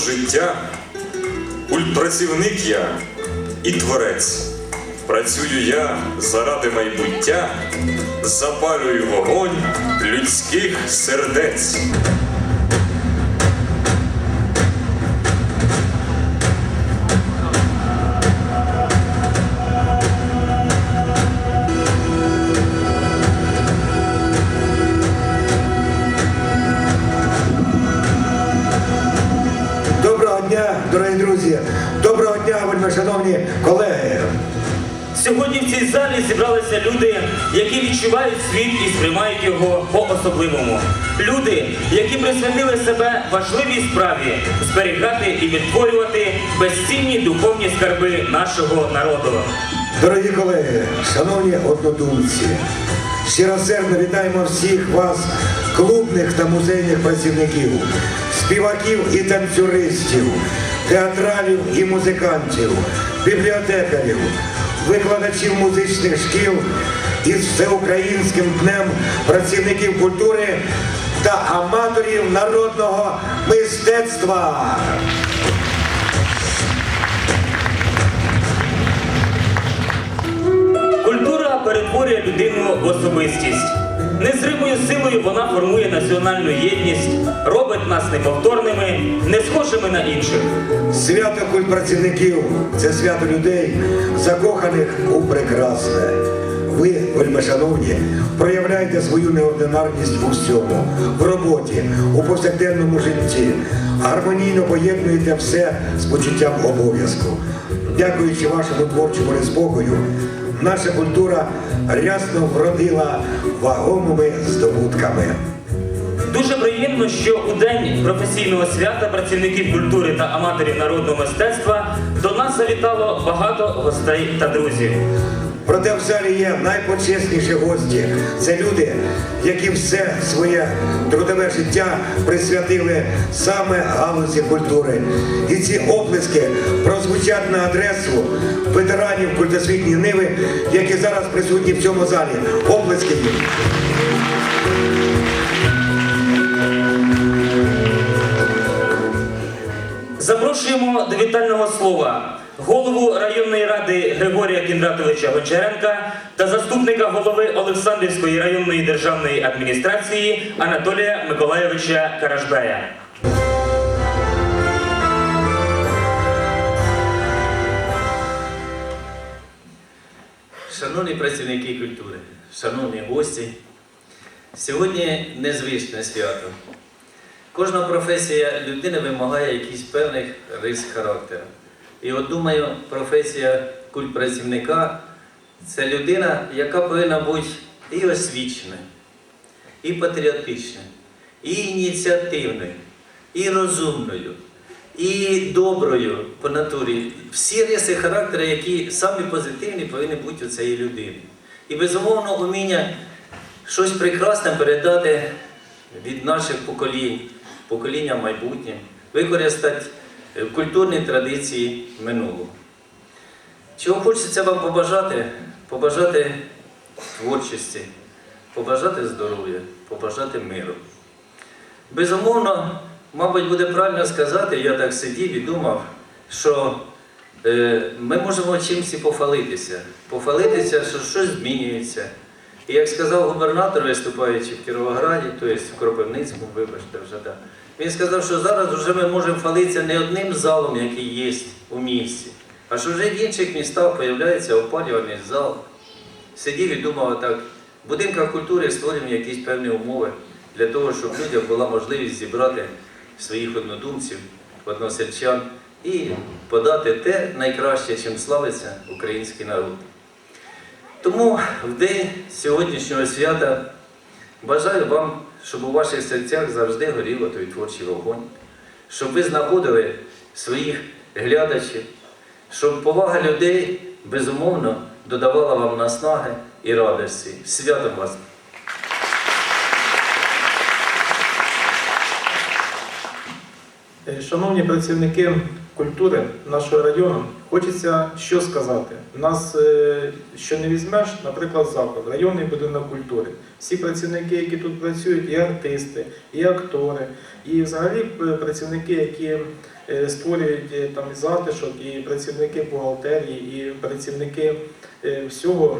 життя, культпрацівник я і творець. Працюю я заради майбуття, запалюю вогонь людських сердець. Дня, вельми шановні колеги! Сьогодні в цій залі зібралися люди, які відчувають світ і сприймають його по-особливому. Люди, які присвятили себе важливій справі зберігати і відтворювати безцінні духовні скарби нашого народу. Дорогі колеги, шановні однодумці, щиросердно вітаємо всіх вас, клубних та музейних працівників, співаків і танцюристів, театралів і музикантів, бібліотекарів, викладачів музичних шкіл із всеукраїнським днем працівників культури та аматорів народного мистецтва. Культура перетворює людину в особистість. Незримою силою вона формує національну єдність, робить нас неповторними, не схожими на інших. Свято культпрацівників це свято людей, закоханих у прекрасне. Ви, вельми шановні, проявляєте свою неординарність у всьому, в роботі, у повсякденному житті, гармонійно поєднуєте все з почуттям обов'язку. Дякуючи вашому творчому неспокою, наша культура рясно вродила вагомими здобутками. Дуже приємно, що у день професійного свята працівників культури та аматорів народного мистецтва до нас завітало багато гостей та друзів. Проте в залі є найпочесніші гості. Це люди, які все своє трудове життя присвятили саме галузі культури. І ці оплески прозвучать на адресу ветеранів культосвітньої ниви, які зараз присутні в цьому залі. Оплески. Запрошуємо до вітального слова голову районної ради Григорія Кіндратовича Гончаренка та заступника голови Олександрівської районної державної адміністрації Анатолія Миколайовича Каражбея. Шановні працівники культури, шановні гості, сьогодні незвичне свято. Кожна професія людини вимагає якихось певних рис характеру. І от думаю, професія культпрацівника це людина, яка повинна бути і освіченою, і патріотичною, і ініціативною, і розумною, і доброю по натурі. Всі риси характеру, які самі позитивні, повинні бути у цієї людини. І безумовно уміння щось прекрасне передати від наших поколінь, покоління майбутнє, використати культурні традиції минулого. Чого хочеться вам побажати? Побажати творчості, побажати здоров'я, побажати миру. Безумовно, мабуть, буде правильно сказати, я так сидів і думав, що е, ми можемо чимось і пофалитися. Пофалитися, що щось змінюється. І як сказав губернатор, виступаючи в Кіровограді, тобто в Кропивницькому, вибачте, вже так. Він сказав, що зараз вже ми можемо фалитися не одним залом, який є у місті, а що вже в інших містах з'являється опалювальний зал. Сидів і думав так, в будинках культури створюємо якісь певні умови для того, щоб людям була можливість зібрати своїх однодумців, односельчан і подати те найкраще, чим славиться український народ. Тому в день сьогоднішнього свята бажаю вам, щоб у ваших серцях завжди горіло той творчий вогонь, щоб ви знаходили своїх глядачів, щоб повага людей безумовно додавала вам наснаги і радості. Святом вас! Е, Шановні працівники культури нашого району хочеться що сказати. Нас е, що не візьмеш, наприклад, заклад, районний будинок культури. Всі працівники, які тут працюють, і артисти, і актори, і взагалі е, працівники, які е, створюють там затишок, і працівники бухгалтерії, і працівники всього,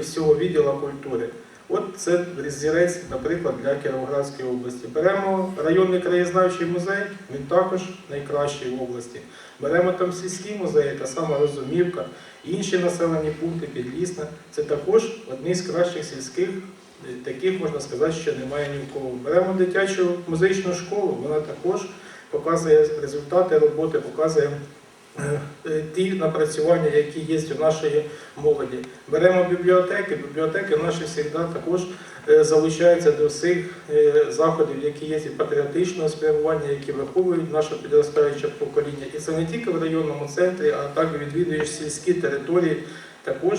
всього відділу культури. От це зірець, наприклад, для Кіровоградської області. Беремо районний краєзнавчий музей, він також найкращий в області. Беремо там сільські музеї, та сама Розумівка, інші населені пункти, Підлісне. Це також одні з кращих сільських, е, таких можна сказати, що немає ні в кого. Беремо дитячу музичну школу, вона також показує результати роботи, показує ті напрацювання, які є у нашої молоді. Беремо бібліотеки. Бібліотеки наші завжди також е, залучаються до всіх е, заходів, які є і патріотичного спрямування, які виховують наше підростаюче покоління. І це не тільки в районному центрі, а так і відвідуєш сільські території. Також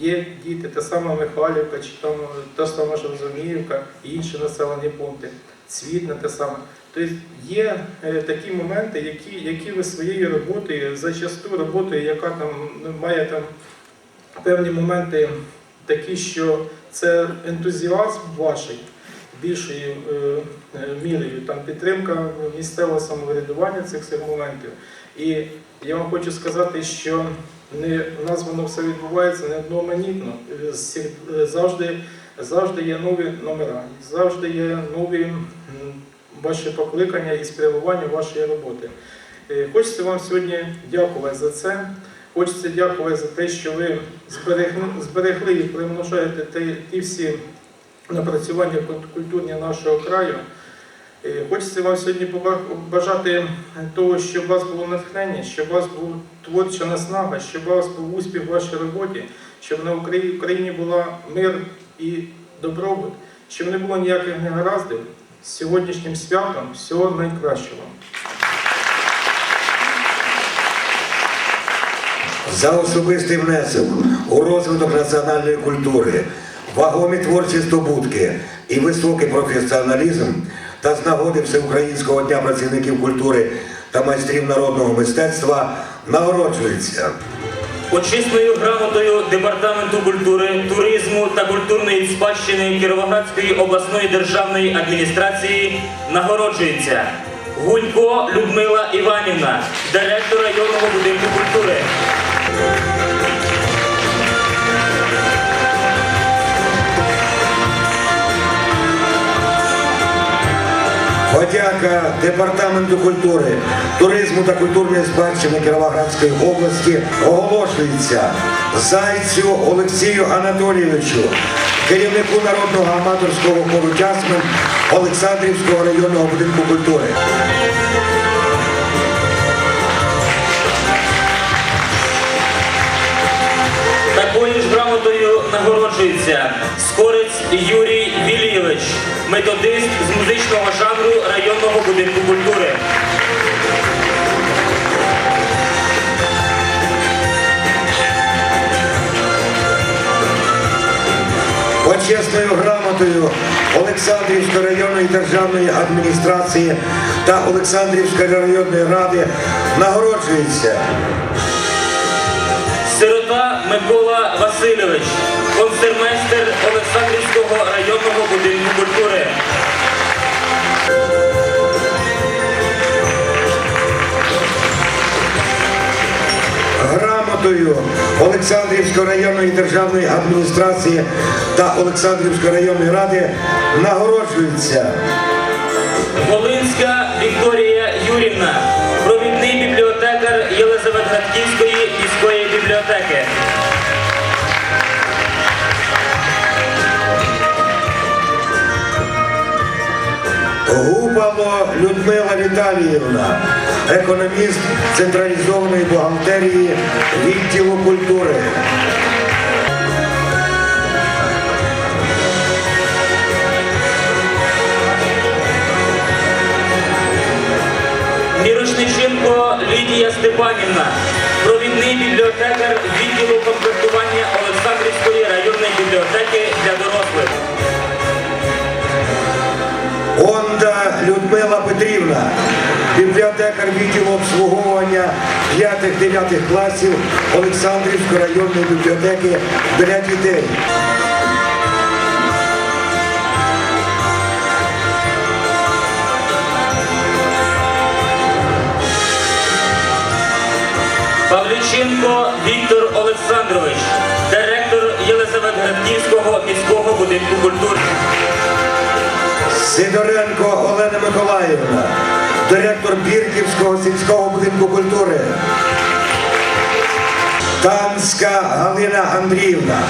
є діти, та сама Михайлівка, чи там е, та сама Шевзоміївка і інші населені пункти. Цвітне те саме. Тобто є е, такі моменти, які, які ви своєю роботою, зачасту роботою, яка там ну, має там певні моменти такі, що це ентузіазм ваш більшою е, е, мірою, там підтримка місцевого самоврядування цих всіх моментів. І я вам хочу сказати, що не, у нас воно все відбувається не одноманітно. Е, Завжди, завжди є нові номера, завжди є нові м, ваші покликання і спрямування вашої роботи. Е, Хочеться вам сьогодні дякувати за це. Хочеться дякувати за те, що ви зберегли, і примножаєте ті, всі напрацювання культурні нашого краю. Е, Хочеться вам сьогодні бажати того, щоб у вас було натхнення, щоб у вас була творча наснага, щоб у вас був успіх в вашій роботі, щоб на Україні була мир і добробут, щоб не було ніяких негараздів. З сьогоднішнім святом всього найкращого. за особистий внесок у розвиток національної культури, вагомі творчі здобутки і високий професіоналізм та з нагоди Всеукраїнського дня працівників культури та майстрів народного мистецтва нагороджується. Почесною грамотою Департаменту культури, туризму та культурної спадщини Кіровоградської обласної державної адміністрації нагороджується Гунько Людмила Іванівна, директор районного будинку культури. Подяка Департаменту культури, туризму та культурної спадщини Кіровоградської області оголошується Зайцю Олексію Анатолійовичу, керівнику народного аматорського хору «Тясмин» Олександрівського районного будинку культури. Такою ж грамотою нагороджується Скорець Юрій Вілійович, методист з музичного жанру районного будинку культури. Почесною грамотою Олександрівської районної державної адміністрації та Олександрівської районної ради нагороджується Сирота Микола Васильович, концертмейстер Олександрівського районного будинку культури. грамотою Олександрівської районної державної адміністрації та Олександрівської районної ради нагороджується Волинська Вікторія Юрівна, провідний бібліотекар Єлизаветградківської міської бібліотеки. Віталіївна, економіст централізованої бухгалтерії відділу культури. Мірошниченко Лідія Степанівна, провідний бібліотекар відділу комплектування Олександрівської районної бібліотеки для дорослих. Онда Людмила Петрівна, бібліотекар відділу обслуговування 5-9 класів Олександрівської районної бібліотеки для дітей. Павліченко Віктор Олександрович, директор Єлизаветградківського міського будинку культури. Сидоренко Олена Миколаївна, директор Бірківського сільського будинку культури. Танська Галина Андріївна,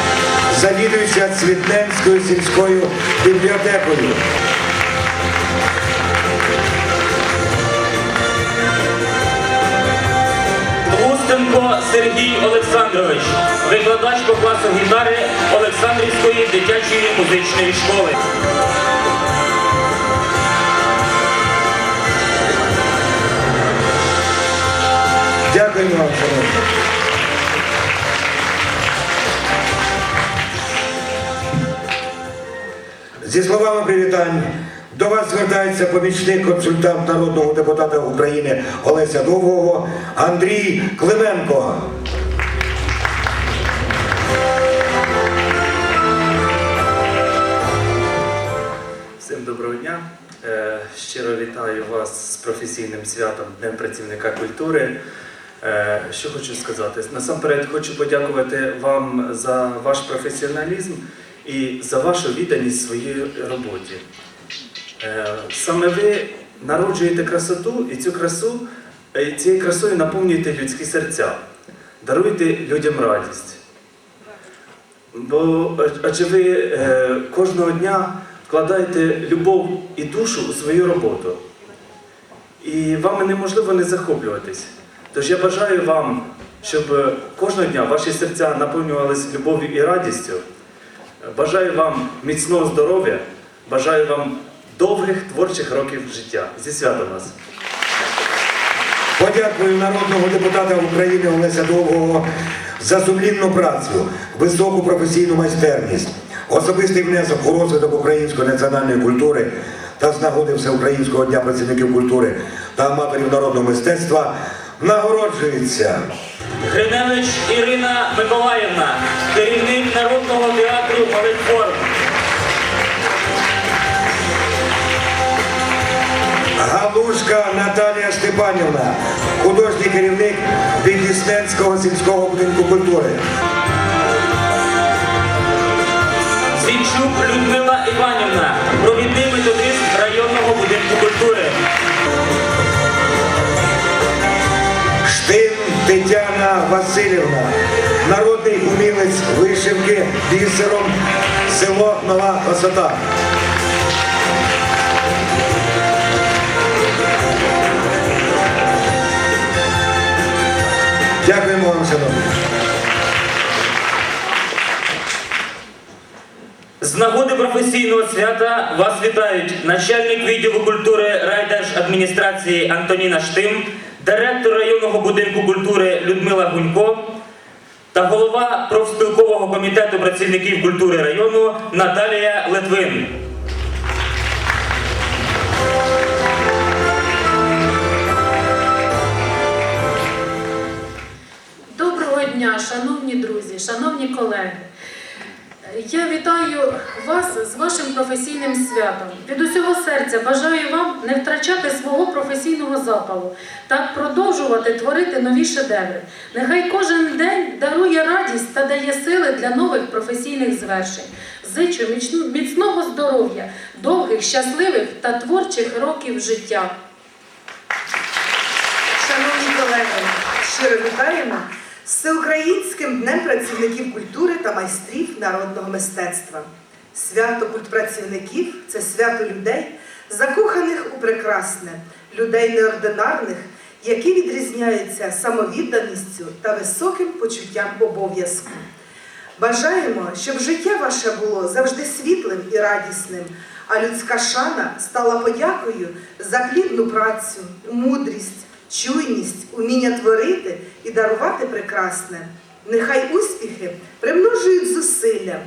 завідуюча Цвітненською сільською бібліотекою. Лустенко Сергій Олександрович, викладач по класу гітари Олександрівської дитячої музичної школи. Вам, шановні. Зі словами привітань до вас звертається помічник консультант народного депутата України Олеся Довгого Андрій Клименко. Всім доброго дня. Е, Щиро вітаю вас з професійним святом Днем працівника культури. Е, Що хочу сказати? Насамперед хочу подякувати вам за ваш професіоналізм і за вашу відданість своїй роботі. Е, Саме ви народжуєте красоту і цю красу, е, цією красою наповнюєте людські серця, даруєте людям радість. Бо адже ви кожного дня вкладаєте любов і душу у свою роботу. І вами неможливо не захоплюватись. Тож я бажаю вам, щоб е, кожного дня ваші серця наповнювалися любов'ю і радістю. Бажаю вам міцного здоров'я, бажаю вам довгих творчих років життя. Зі святом вас! Подякую народного депутата України Олеся Довгого за сумлінну працю, високу професійну майстерність, особистий внесок у розвиток української національної культури та з нагоди Всеукраїнського дня працівників культури та аматорів народного мистецтва нагороджується. Гриневич Ірина Миколаївна, керівник Народного театру Малих форм. Галушка Наталія Степанівна, художній керівник Підлісненського сільського будинку культури. Зінчук Людмила Іванівна, провідний методист районного будинку культури. Васильівна, народний умілець вишивки бісером, село Нова Осота. Дякуємо вам, шановні. З нагоди професійного свята вас вітають начальник відділу культури райдержадміністрації Антоніна Штим, директор районного будинку культури Людмила Гунько та голова профспілкового комітету працівників культури району Наталія Литвин. Доброго дня, шановні друзі, шановні колеги. Я вітаю вас з вашим професійним святом. Від усього серця бажаю вам не втрачати свого професійного запалу та продовжувати творити нові шедеври. Нехай кожен день дарує радість та дає сили для нових професійних звершень. Зичу міцного здоров'я, довгих, щасливих та творчих років життя. Шановні колеги, щиро вітаємо Всеукраїнським днем працівників культури та майстрів народного мистецтва. Свято культпрацівників це свято людей, закоханих у прекрасне, людей неординарних, які відрізняються самовідданістю та високим почуттям обов'язку. Бажаємо, щоб життя ваше було завжди світлим і радісним, а людська шана стала подякою за плідну працю, мудрість, чуйність, уміння творити і дарувати прекрасне. Нехай успіхи примножують зусилля,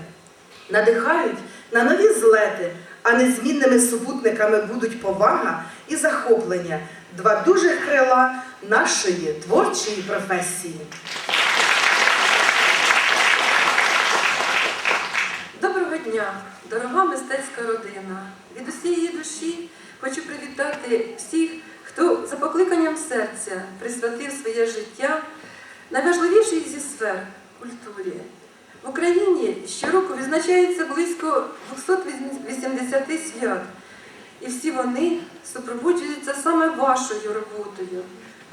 надихають на нові злети, а незмінними супутниками будуть повага і захоплення, два дужих крила нашої творчої професії. Доброго дня, дорога мистецька родина. Від усієї душі хочу привітати всіх, хто за покликанням серця присвятив своє життя найважливішій зі сфер культурі. В Україні щороку відзначається близько 280 свят, і всі вони супроводжуються саме вашою роботою.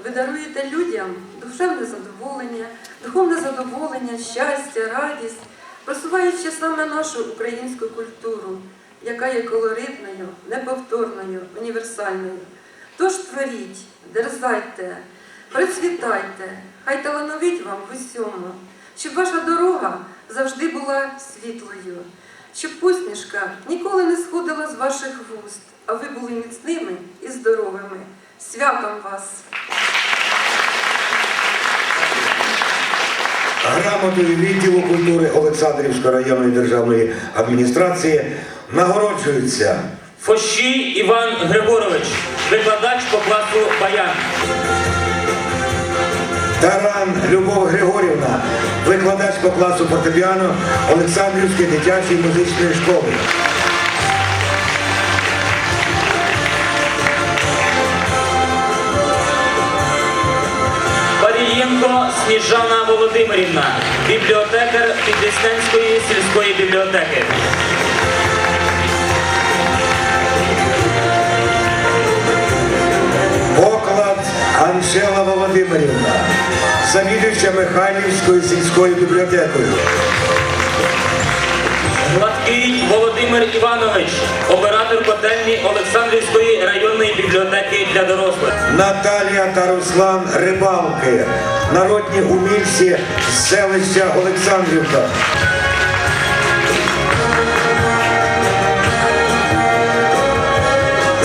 Ви даруєте людям душевне задоволення, духовне задоволення, щастя, радість, просуваючи саме нашу українську культуру, яка є колоритною, неповторною, універсальною. Тож творіть, дерзайте, процвітайте, хай талановить вам в усьому, щоб ваша дорога завжди була світлою, щоб посмішка ніколи не сходила з ваших вуст, а ви були міцними і здоровими. Святом вас! Грамотою відділу культури Олександрівської районної державної адміністрації нагороджуються Фощій Іван Григорович, викладач по класу Баян. Таран Любов Григорівна, викладач по класу фортепіано Олександрівської дитячої музичної школи. Парієнко Сніжана Володимирівна, бібліотекар Підлісненської сільської бібліотеки. Анжела Володимирівна, завідуюча Михайлівською сільською бібліотекою. Гладкий Володимир Іванович, оператор котельні Олександрівської районної бібліотеки для дорослих. Наталія та Руслан Рибалки, народні умільці з селища Олександрівка.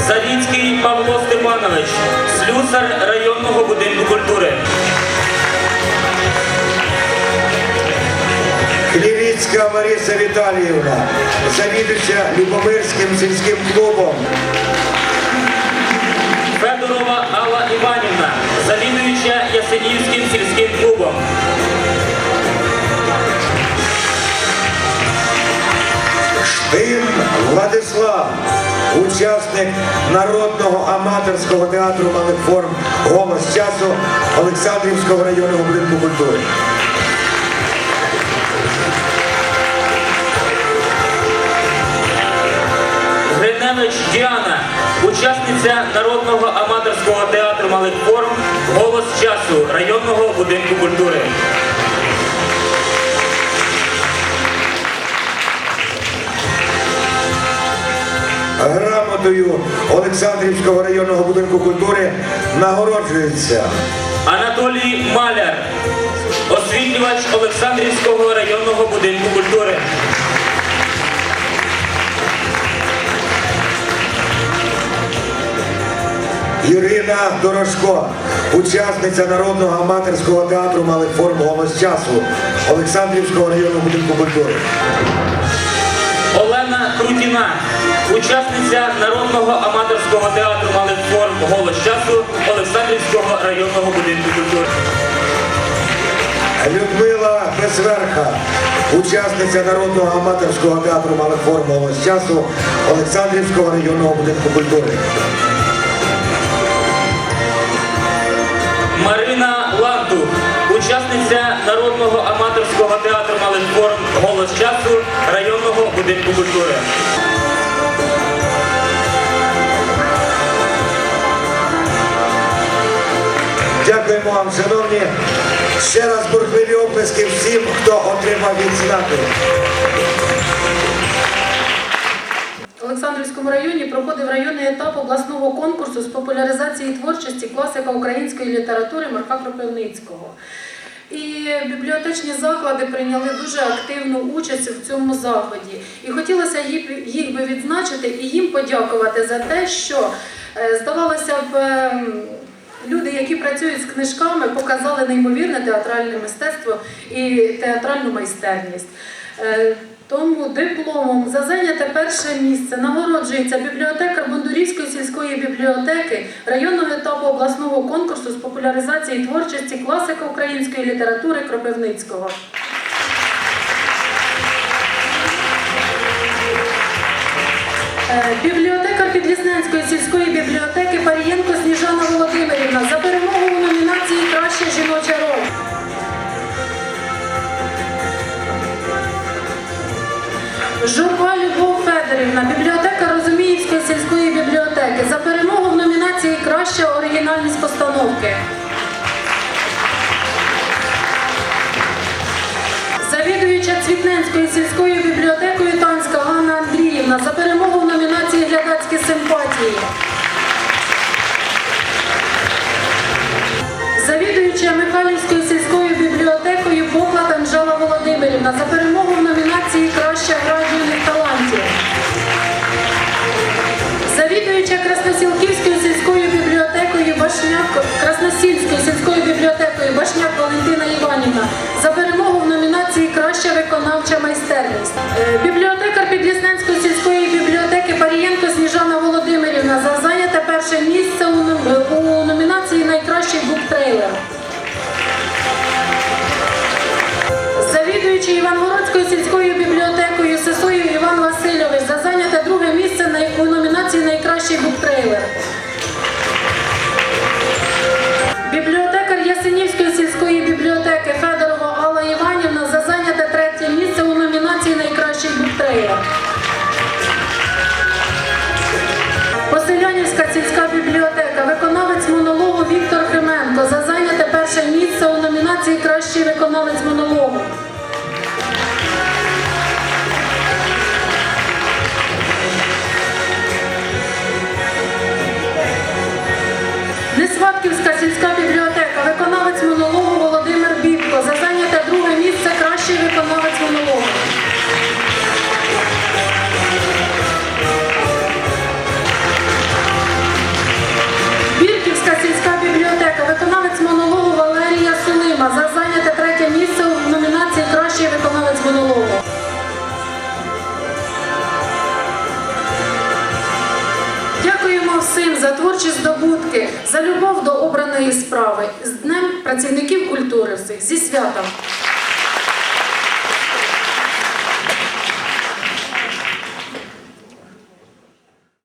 Завіцький Павло Степанович, слюсар районного будинку культури. Хлівіцька Лариса Віталіївна, завідуюча Любомирським сільським клубом. Федорова Алла Іванівна, завідуюча Ясенівським сільським клубом. Штин Владислав, учасник народного аматорського театру малих форм Голос часу Олександрівського районного будинку культури. Гриневич Діана, учасниця народного аматорського театру малих форм Голос часу районного будинку культури. Грамотою Олександрівського районного будинку культури нагороджується Анатолій Маляр, освітлювач Олександрівського районного будинку культури. Ірина Дорошко, учасниця народного аматорського театру малих форм голос часу Олександрівського районного будинку культури. Олена Крутіна, учасниця народного аматорського театру малих форм Голос часу Олександрівського районного будинку культури. Людмила Безверха, учасниця народного аматорського театру малих форм голос часу Олександрівського районного будинку культури. Марина Лантух, учасниця народного аматорського театру малих форм Голос часу районного будинку культури. Вам, шановні. Ще раз бурхливі оплески всім, хто отримав відзнаки. В Олександрівському районі проходив районний етап обласного конкурсу з популяризації творчості класика української літератури Марка Кропивницького. І бібліотечні заклади прийняли дуже активну участь в цьому заході. І хотілося їх, би відзначити і їм подякувати за те, що, е, здавалося б, ем, Люди, які працюють з книжками, показали неймовірне театральне мистецтво і театральну майстерність. Е, Тому дипломом за зайняте перше місце нагороджується бібліотека Бондурівської сільської бібліотеки районного етапу обласного конкурсу з популяризації творчості класика української літератури Кропивницького. Бібліотекар Підлісненської сільської бібліотеки Парієнко Сніжана Володимирівна за перемогу у номінації Краща жіноча роль. Журба Любов Федорівна, бібліотека Розуміївської сільської бібліотеки за перемогу в номінації Краща оригінальність постановки. Завідуюча Цвітненською сільською бібліотекою Танська Ганна Андріївна за перемогу в номінації Глядацькі симпатії. Завідуюча Михайлівською сільською бібліотекою Поклад Анжела Володимирівна за перемогу в номінації Краща гра юних талантів. Завідуюча Красносілківською сільською бібліотекою Башняк Красносільською сільською бібліотекою Башняк Валентина Іванівна за перемогу в номінації Краща виконавча майстерність. Бібліотекар Підлісненської сільської бібліотеки Парієнко Сніжана Володимирівна за зайняте перше місце у номінації Найкращий буктрейлер. Завідуючий Івангородською сільською бібліотекою Сесою Іван Васильович за зайняте друге місце у номінації Найкращий буктрейлер. Бібліотекар Ясенівської сільської бібліотеки Федорова Найкращий. Поселянівська сільська бібліотека, виконавець монологу Віктор Хрименко за зайняте перше місце у номінації Кращий виконавець монологу. Несватківська сільська бібліотека, за любов до обраної справи. З Днем працівників культури всіх зі святом!